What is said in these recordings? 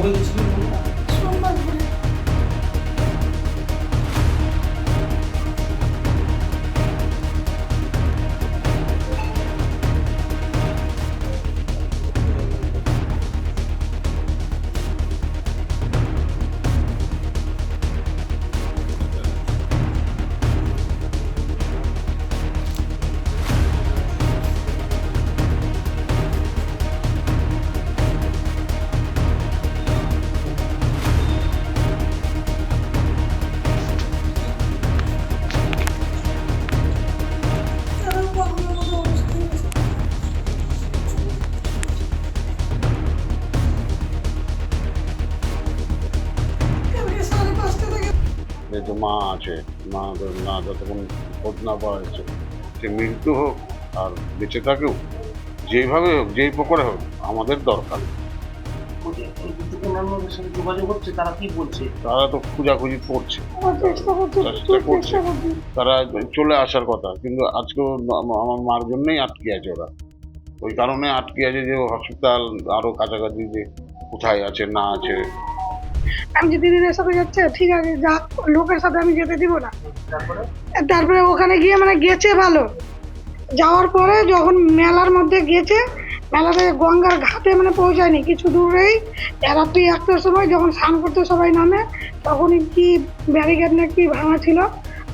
없는 지금 যেহেতু মা আছে মা না যতক্ষণ খোঁজ না পাওয়া যাচ্ছে সে মৃত্যু হোক আর বেঁচে থাকেও যেভাবে হোক যেই প্রকারে হোক আমাদের দরকার তারা তো খোঁজাখুঁজি করছে তারা চলে আসার কথা কিন্তু আজকেও আমার মার জন্যই আটকে আছে ওরা ওই কারণে আটকে আছে যে হসপিটাল আরও কাছাকাছি যে কোথায় আছে না আছে আমি যে দিদিদের সাথে যাচ্ছে, ঠিক আছে, যা, লোকের সাথে আমি যেতে দিব না। তারপরে ওখানে গিয়ে মানে গেছে ভালো। যাওয়ার পরে যখন মেলার মধ্যে গেছে, মেলাতে গঙ্গার ঘাটে মানে পৌঁছায়নি, কিছু দূরেই। রাত্রি একটার সময় যখন স্নান করতে সবাই নামে, তখনই কি ব্যারিকেড না কি ভাঙা ছিল,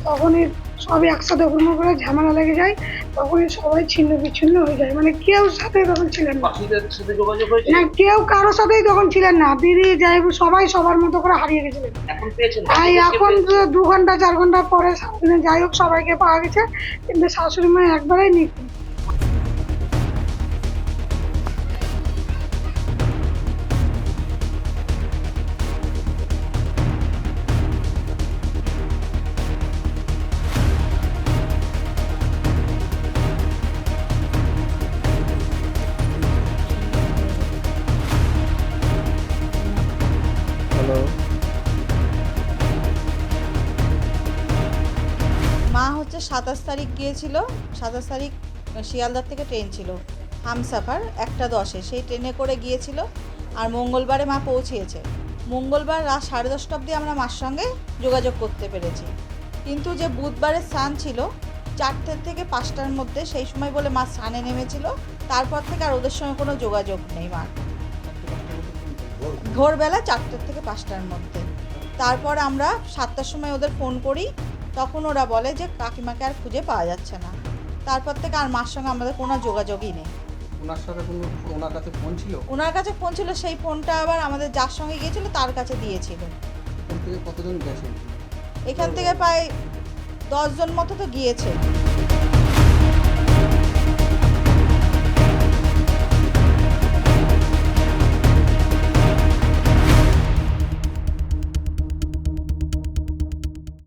তখনই সবই একসাথে হুড়মুড় করে ঝামেলা লেগে যায় তখনই সবাই ছিন্ন বিচ্ছিন্ন হয়ে যায়। মানে কেউ সাথে তখন ছিলেন না। কেউ কারোর সাথেই তখন ছিলেন না। দিদি যাই হোক, সবাই সবার মতো করে হারিয়ে গেছিলেন। আর এখন দু ঘণ্টা চার ঘণ্টা পরে সারাদিনে যাই হোক সবাইকে পাওয়া গেছে। কিন্তু শাশুড়ি মা একবারেই নিখুঁত। হচ্ছে সাতাশ তারিখ গিয়েছিল, সাতাশ তারিখ শিয়ালদার থেকে ট্রেন ছিল, হামসাফার একটা দশে, সেই ট্রেনে করে গিয়েছিল আর মঙ্গলবারে মা পৌঁছিয়েছে মঙ্গলবার রাত সাড়ে দশটা অবধি আমরা মার সঙ্গে যোগাযোগ করতে পেরেছি। কিন্তু যে বুধবারের স্নান ছিল, চারটে থেকে পাঁচটার মধ্যে সেই সময় বলে মা স্নানে নেমেছিল, তারপর থেকে আর ওদের সঙ্গে কোনো যোগাযোগ নেই মার। ভোরবেলা চারটের থেকে পাঁচটার মধ্যে। তারপর আমরা সাতটার সময় ওদের ফোন করি তখন ওরা বলে যে কাকিমাকে আর খুঁজে পাওয়া যাচ্ছে না। তারপর থেকে আর মার সঙ্গে আমাদের কোনো যোগাযোগই নেই। ওনার সাথে কোনো ওনার কাছে ফোন ছিল? ওনার কাছে ফোন ছিল সেই ফোনটা আবার আমাদের যার সঙ্গে গিয়েছিল তার কাছে দিয়েছিল। এখান থেকে কতজন গেছে এখান থেকে প্রায় দশজন মতো তো গিয়েছে।